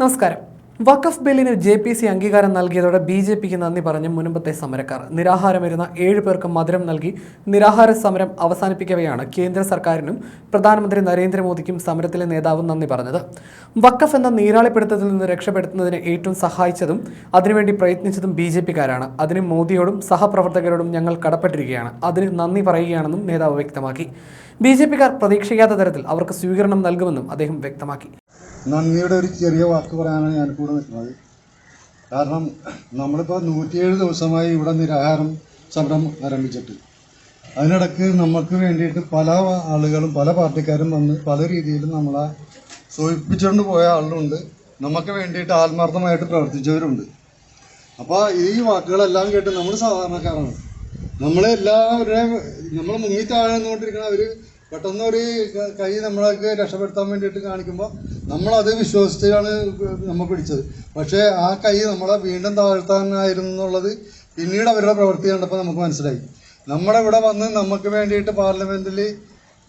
നമസ്കാരം. വഖഫ് ബില്ലിന് J P C അംഗീകാരം നൽകിയതോടെ ബി ജെ പിക്ക് നന്ദി പറഞ്ഞ് മുൻപത്തെ സമരക്കാർ. നിരാഹാരമിരുന്ന ഏഴ് പേർക്ക് മധുരം നൽകി നിരാഹാര സമരം അവസാനിപ്പിക്കവെയാണ് കേന്ദ്ര സർക്കാരിനും പ്രധാനമന്ത്രി നരേന്ദ്രമോദിക്കും സമരത്തിലെ നേതാവും നന്ദി പറഞ്ഞത്. വഖഫ് എന്ന നീരാളിപ്പിടുത്തത്തിൽ നിന്ന് രക്ഷപ്പെടുത്തുന്നതിന് ഏറ്റവും സഹായിച്ചതും അതിനുവേണ്ടി പ്രയത്നിച്ചതും ബി ജെ പിക്കാരാണ്. അതിന് മോദിയോടും സഹപ്രവർത്തകരോടും ഞങ്ങൾ കടപ്പെട്ടിരിക്കുകയാണ്. അതിന് നന്ദി പറയുകയാണെന്നും നേതാവ് വ്യക്തമാക്കി. ബി ജെ പിക്കാർ പ്രതീക്ഷിക്കാത്ത തരത്തിൽ അവർക്ക് സ്വീകരണം നൽകുമെന്നും അദ്ദേഹം വ്യക്തമാക്കി. നന്ദിയുടെ ഒരു ചെറിയ വാക്ക് പറയാനാണ് ഞാൻ കൂടെ നിൽക്കുന്നത്. കാരണം നമ്മളിപ്പോൾ നൂറ്റിയേഴ് ദിവസമായി ഇവിടെ നിരാഹാരം സമരം ആരംഭിച്ചിട്ട്. അതിനിടക്ക് നമുക്ക് വേണ്ടിയിട്ട് പല ആളുകളും പല പാർട്ടിക്കാരും വന്ന് പല രീതിയിലും നമ്മളെ സൂചിപ്പിച്ചുകൊണ്ട് പോയ ആളുകളുണ്ട്. നമുക്ക് വേണ്ടിയിട്ട് ആത്മാർത്ഥമായിട്ട് പ്രവർത്തിച്ചവരുണ്ട്. അപ്പോൾ ഈ വാക്കുകളെല്ലാം കേട്ട് നമ്മൾ സാധാരണക്കാരാണ്. നമ്മളെല്ലാവരുടെയും നമ്മൾ മുങ്ങി താഴ്ന്നുകൊണ്ടിരിക്കുന്ന അവർ പെട്ടെന്ന് ഒരു ക- നമ്മളൊക്കെ രക്ഷപ്പെടുത്താൻ വേണ്ടിയിട്ട് കാണിക്കുമ്പോൾ നമ്മളത് വിശ്വസിച്ചാണ് നമ്മൾ പിടിച്ചത്. പക്ഷേ ആ കൈ നമ്മളെ വീണ്ടും താഴ്ത്താനായിരുന്നു എന്നുള്ളത് പിന്നീട് അവരുടെ പ്രവൃത്തി കണ്ടപ്പോൾ നമുക്ക് മനസ്സിലായി. നമ്മുടെ ഇവിടെ വന്ന് നമുക്ക് വേണ്ടിയിട്ട് പാർലമെന്റിൽ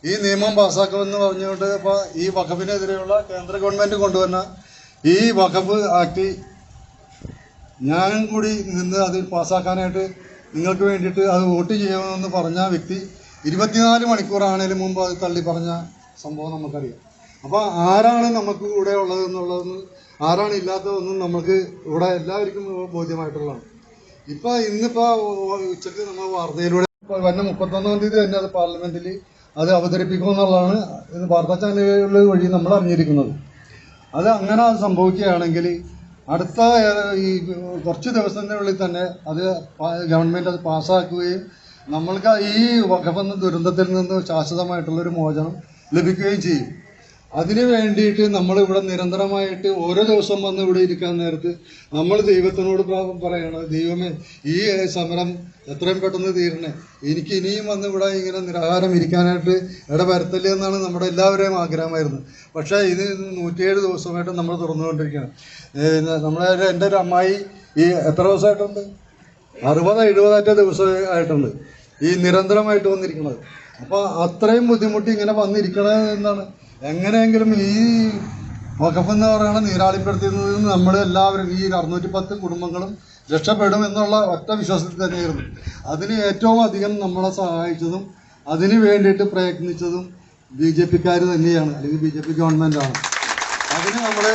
ഈ നിയമം പാസ്സാക്കുമെന്ന് പറഞ്ഞുകൊണ്ട് ഇപ്പോൾ ഈ വഖഫിനെതിരെയുള്ള കേന്ദ്ര ഗവൺമെന്റ് കൊണ്ടുവന്ന ഈ വഖഫ് ആക്ട് ഞാൻ കൂടി നിന്ന് അത് പാസ്സാക്കാനായിട്ട് നിങ്ങൾക്ക് വേണ്ടിയിട്ട് അത് വോട്ട് ചെയ്യണമെന്ന് പറഞ്ഞ വ്യക്തി ഇരുപത്തിനാല് മണിക്കൂറാണേലും മുമ്പ് അത് തള്ളി പറഞ്ഞ സംഭവം നമുക്കറിയാം. അപ്പോൾ ആരാണ് നമുക്ക് കൂടെ ഉള്ളത് എന്നുള്ളതെന്ന് ആരാണ് ഇല്ലാത്തതെന്നും നമുക്ക് ഇവിടെ എല്ലാവർക്കും ബോധ്യമായിട്ടുള്ളതാണ്. ഇപ്പോൾ ഇന്നിപ്പോൾ ഉച്ചയ്ക്ക് നമ്മൾ വാർത്തയിലൂടെ വന്ന മുപ്പത്തൊന്നാം തീയതി തന്നെ അത് പാർലമെന്റിൽ അത് അവതരിപ്പിക്കുമെന്നുള്ളതാണ് ഇത് വാർത്താ ചാനലുകൾ വഴി നമ്മൾ അറിഞ്ഞിരിക്കുന്നത്. അത് അങ്ങനെ അത് സംഭവിക്കുകയാണെങ്കിൽ അടുത്ത ഈ കുറച്ച് ദിവസത്തിനുള്ളിൽ തന്നെ അത് ഗവൺമെന്റ് അത് പാസ്സാക്കുകയും നമ്മൾക്ക് ഈ വകഫെന്ന ദുരന്തത്തിൽ നിന്ന് ശാശ്വതമായിട്ടുള്ളൊരു മോചനം ലഭിക്കുകയും ചെയ്യും. അതിനു വേണ്ടിയിട്ട് നമ്മൾ ഇവിടെ നിരന്തരമായിട്ട് ഓരോ ദിവസം വന്ന് ഇവിടെ ഇരിക്കാൻ നേരത്ത് നമ്മൾ ദൈവത്തിനോട് പറയണം ദൈവമേ ഈ സമരം എത്രയും പെട്ടെന്ന് തീരണേ. എനിക്ക് ഇനിയും വന്ന് ഇവിടെ ഇങ്ങനെ നിരാഹാരം ഇരിക്കാനായിട്ട് ഇടവരുത്തല്ലേ എന്നാണ് നമ്മുടെ എല്ലാവരുടെയും ആഗ്രഹമായിരുന്നു. പക്ഷേ ഇത് നൂറ്റിയേഴ് ദിവസമായിട്ട് നമ്മൾ തുറന്നുകൊണ്ടിരിക്കുകയാണ്. നമ്മളെ ഒരു- എന്റെ ഒരു അമ്മായി ഈ എത്ര ദിവസമായിട്ടുണ്ട്? അറുപത് എഴുപതാറ്റ ദിവസമായിട്ടുണ്ട് ഈ നിരന്തരമായിട്ട് വന്നിരിക്കുന്നത്. അപ്പോൾ അത്രയും ബുദ്ധിമുട്ട് ഇങ്ങനെ വന്നിരിക്കണത് എന്നാണ്. എങ്ങനെയെങ്കിലും ഈ വഖഫ് എന്ന് പറയുന്ന നീരാളിപ്പെടുത്തുന്നതിൽ നിന്ന് നമ്മൾ എല്ലാവരും ഈ അറുന്നൂറ്റി പത്ത് കുടുംബങ്ങളും രക്ഷപ്പെടും എന്നുള്ള ഒറ്റ വിശ്വാസത്തിൽ തന്നെയായിരുന്നു. അതിന് ഏറ്റവും അധികം നമ്മളെ സഹായിച്ചതും അതിന് വേണ്ടിയിട്ട് പ്രയത്നിച്ചതും ബി ജെ പിക്കാർ തന്നെയാണ്. അല്ലെങ്കിൽ ബി ജെ പി ഗവൺമെന്റാണ് അതിന് നമ്മൾ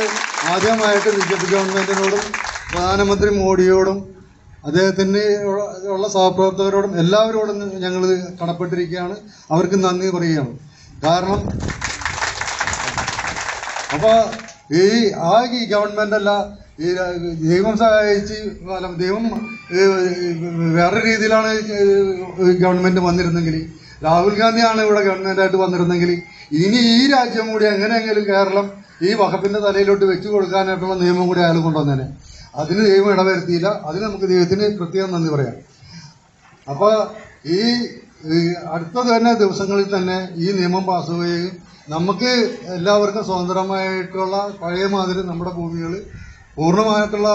ആദ്യമായിട്ട് ബി ജെ പി ഗവൺമെന്റിനോടും പ്രധാനമന്ത്രി മോഡിയോടും അദ്ദേഹത്തിന് ഉള്ള- സഹപ്രവർത്തകരോടും എല്ലാവരോടും ഞങ്ങൾ കടപ്പെട്ടിരിക്കുകയാണ്. അവർക്ക് നന്ദി പറയുകയാണ്. കാരണം അപ്പോൾ ഈ ആ ഈ ഗവൺമെന്റ് അല്ല ഈ ദൈവം സഹായിച്ച് ദൈവം വേറെ രീതിയിലാണ് ഗവൺമെന്റ് വന്നിരുന്നെങ്കിൽ രാഹുൽ ഗാന്ധിയാണ് ഇവിടെ ഗവൺമെന്റായിട്ട് വന്നിരുന്നെങ്കിൽ ഇനി ഈ രാജ്യം കൂടി എങ്ങനെയെങ്കിലും കേരളം ഈ വകുപ്പിന്റെ തലയിലോട്ട് വെച്ചു കൊടുക്കാനായിട്ടുള്ള നിയമം കൂടി അയാൾ കൊണ്ടുവന്നേനെ. അതിന് ദൈവം ഇടവരുത്തിയില്ല. അതിന് നമുക്ക് ദൈവത്തിന് പ്രത്യേകം നന്ദി പറയാം. അപ്പോൾ ഈ അടുത്ത തന്നെ ദിവസങ്ങളിൽ തന്നെ ഈ നിയമം പാസ്സാവുകയും നമുക്ക് എല്ലാവർക്കും സ്വതന്ത്രമായിട്ടുള്ള പഴയ മാതിരി നമ്മുടെ ഭൂമികൾ പൂർണമായിട്ടുള്ള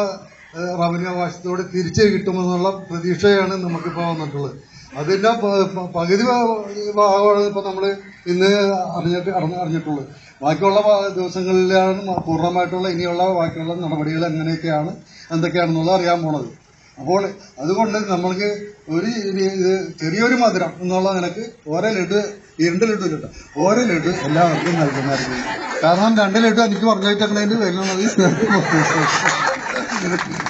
റവന്യൂ അവകാശത്തോടെ തിരിച്ചു കിട്ടുമെന്നുള്ള പ്രതീക്ഷയാണ് നമുക്കിപ്പോൾ വന്നിട്ടുള്ളത്. പ- പകുതി ഭാഗമാണ് ഇപ്പൊ നമ്മൾ ഇന്ന് അറിഞ്ഞിട്ട് അറിഞ്ഞ അറിഞ്ഞിട്ടുള്ളത്. ബാക്കിയുള്ള ദിവസങ്ങളിലാണ് പൂർണമായിട്ടുള്ള ഇനിയുള്ള ബാക്കിയുള്ള നടപടികൾ എങ്ങനെയൊക്കെയാണ് എന്തൊക്കെയാണെന്നുള്ളത് അറിയാൻ പോണത്. അപ്പോൾ അതുകൊണ്ട് നമ്മൾക്ക് ഒരു ചെറിയൊരു മധുരം എന്നുള്ള നിലയ്ക്ക് ഓരോ ലഡു രണ്ട് ലഡു ഇല്ല ഓരോ ലഡു എല്ലാവർക്കും നൽകുന്നതായിരിക്കും. കാരണം രണ്ട് ലഡു എനിക്ക് പറഞ്ഞിട്ടുണ്ടെങ്കിൽ വരുന്നത്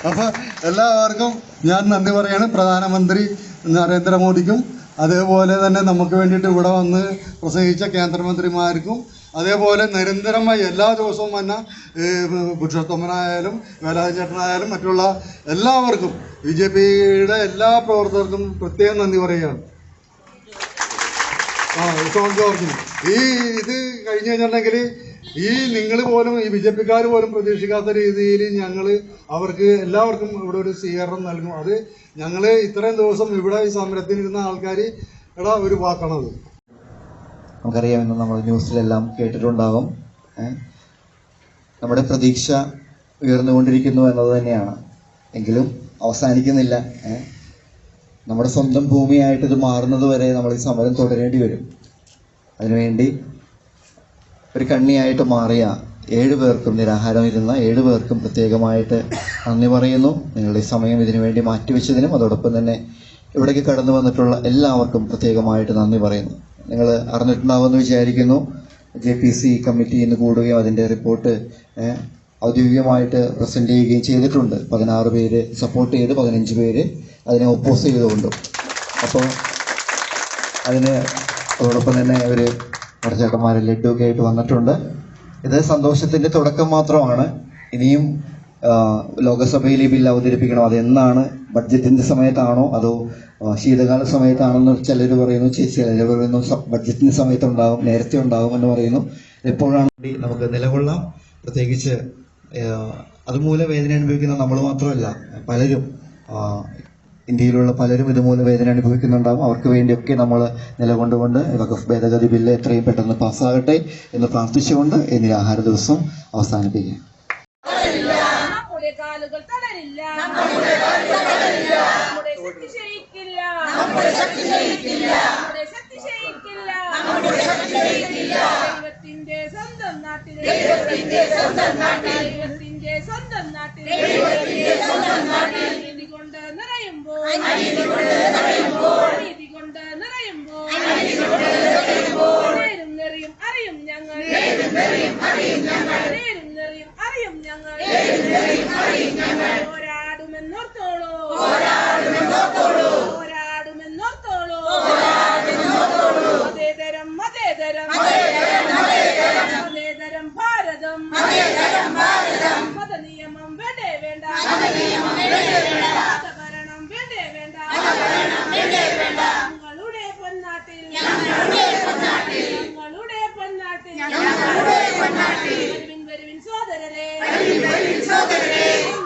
അപ്പൊ എല്ലാവർക്കും ഞാൻ നന്ദി പറയാണ്. പ്രധാനമന്ത്രി നരേന്ദ്രമോദിക്കും. അതേപോലെ തന്നെ നമുക്ക് വേണ്ടിയിട്ട് ഇവിടെ വന്ന് പ്രസംഗിച്ച കേന്ദ്രമന്ത്രിമാർക്കും അതേപോലെ നിരന്തരമായി എല്ലാ ദിവസവും വന്ന പുരുഷോത്തമനായാലും വേലാചേട്ടനായാലും മറ്റുള്ള എല്ലാവർക്കും ബി ജെ പിയുടെ എല്ലാ പ്രവർത്തകർക്കും പ്രത്യേകം നന്ദി പറയുകയാണ്. ആ ജോർജിന്. ഈ ഇത് കഴിഞ്ഞു കഴിഞ്ഞിട്ടുണ്ടെങ്കിൽ ഈ നിങ്ങൾ പോലും ഈ ബി ജെ പിക്കാർ പോലും പ്രതീക്ഷിക്കാത്ത രീതിയിൽ ഞങ്ങൾ അവർക്ക് എല്ലാവർക്കും ഇവിടെ ഒരു സ്വീകരണം നൽകും. അത് ഞങ്ങൾ ഇത്രയും ദിവസം ഇവിടെ ഈ സമരത്തിനിരുന്ന ആൾക്കാർ എടാ ഒരു വാക്കണത്. നമുക്കറിയാം ഇന്ന് നമ്മൾ ന്യൂസിലെല്ലാം കേട്ടിട്ടുണ്ടാകും? നമ്മുടെ പ്രതീക്ഷ ഉയർന്നുകൊണ്ടിരിക്കുന്നു എന്നത് തന്നെയാണ്. എങ്കിലും അവസാനിക്കുന്നില്ല. നമ്മുടെ സ്വന്തം ഭൂമിയായിട്ട് ഇത് മാറുന്നത് വരെ നമ്മൾ ഈ സമരം തുടരേണ്ടി വരും. അതിനുവേണ്ടി ഒരു കണ്ണിയായിട്ട് മാറിയ ഏഴു പേർക്കും നിരാഹാരം ഇരുന്ന ഏഴു പേർക്കും പ്രത്യേകമായിട്ട് നന്ദി പറയുന്നു. നിങ്ങളുടെ സമയം ഇതിനുവേണ്ടി മാറ്റിവെച്ചതിനും അതോടൊപ്പം തന്നെ ഇവിടേക്ക് കടന്നു വന്നിട്ടുള്ള എല്ലാവർക്കും പ്രത്യേകമായിട്ട് നന്ദി പറയുന്നു. നിങ്ങൾ അറിഞ്ഞിട്ടുണ്ടാവുമെന്ന് വിചാരിക്കുന്നു. ജെ പി സി കമ്മിറ്റി ഇന്ന് കൂടുകയും അതിന്റെ റിപ്പോർട്ട് ഔദ്യോഗികമായിട്ട് പ്രസന്റ് ചെയ്യുകയും ചെയ്തിട്ടുണ്ട്. പതിനാറ് പേര് സപ്പോർട്ട് ചെയ്ത് പതിനഞ്ച് പേര് അതിനെ ഒപ്പോസ് ചെയ്തുകൊണ്ടും. അപ്പോൾ അതിന് അതോടൊപ്പം തന്നെ ഒരു ചേട്ടന്മാർ ലഡ്ഡുക്കെ ആയിട്ട് വന്നിട്ടുണ്ട്. ഇത് സന്തോഷത്തിന്റെ തുടക്കം മാത്രമാണ്. ഇനിയും ലോകസഭയിൽ ഈ ബില്ല് അവതരിപ്പിക്കണം. അതെന്നാണ് ബഡ്ജറ്റിന്റെ സമയത്താണോ? അതോ ശീതകാല സമയത്താണെന്ന് ചിലർ പറയുന്നു. ചിലർ പറയുന്നു ബഡ്ജറ്റിന്റെ സമയത്ത് ഉണ്ടാവും നേരത്തെ ഉണ്ടാവും എന്ന് പറയുന്നു. എപ്പോഴാണ് നമുക്ക് നിലകൊള്ളാം? പ്രത്യേകിച്ച് അതുമൂലം വേദന അനുഭവിക്കുന്ന നമ്മൾ മാത്രമല്ല പലരും ഇന്ത്യയിലുള്ള പലരും ഇതുമൂലം വേദന അനുഭവിക്കുന്നുണ്ടാകും അവർക്ക് വേണ്ടിയൊക്കെ നമ്മൾ നിലകൊണ്ടുകൊണ്ട് വഖഫ് ഭേദഗതി ബില്ല് എത്രയും പെട്ടെന്ന് പാസ്സാകട്ടെ എന്ന് പ്രാർത്ഥിച്ചുകൊണ്ട് ഇനി ആഹാര ദിവസം അവസാനിപ്പിക്കുക സ്വന്തം നാട്ടിൽ സ്വന്തം നാട്ടിൽ ദൈവത്തിന്റെ സ്വന്തം നാട്ടിൽ നീതി കൊണ്ട് നിറയുമ്പോൾ നീതി കൊണ്ട് നിറയുമ്പോൾ. നേരും നെറിയും അറിയും ഞങ്ങൾ. നേരും നെറിയും അറിയും ഞങ്ങൾ.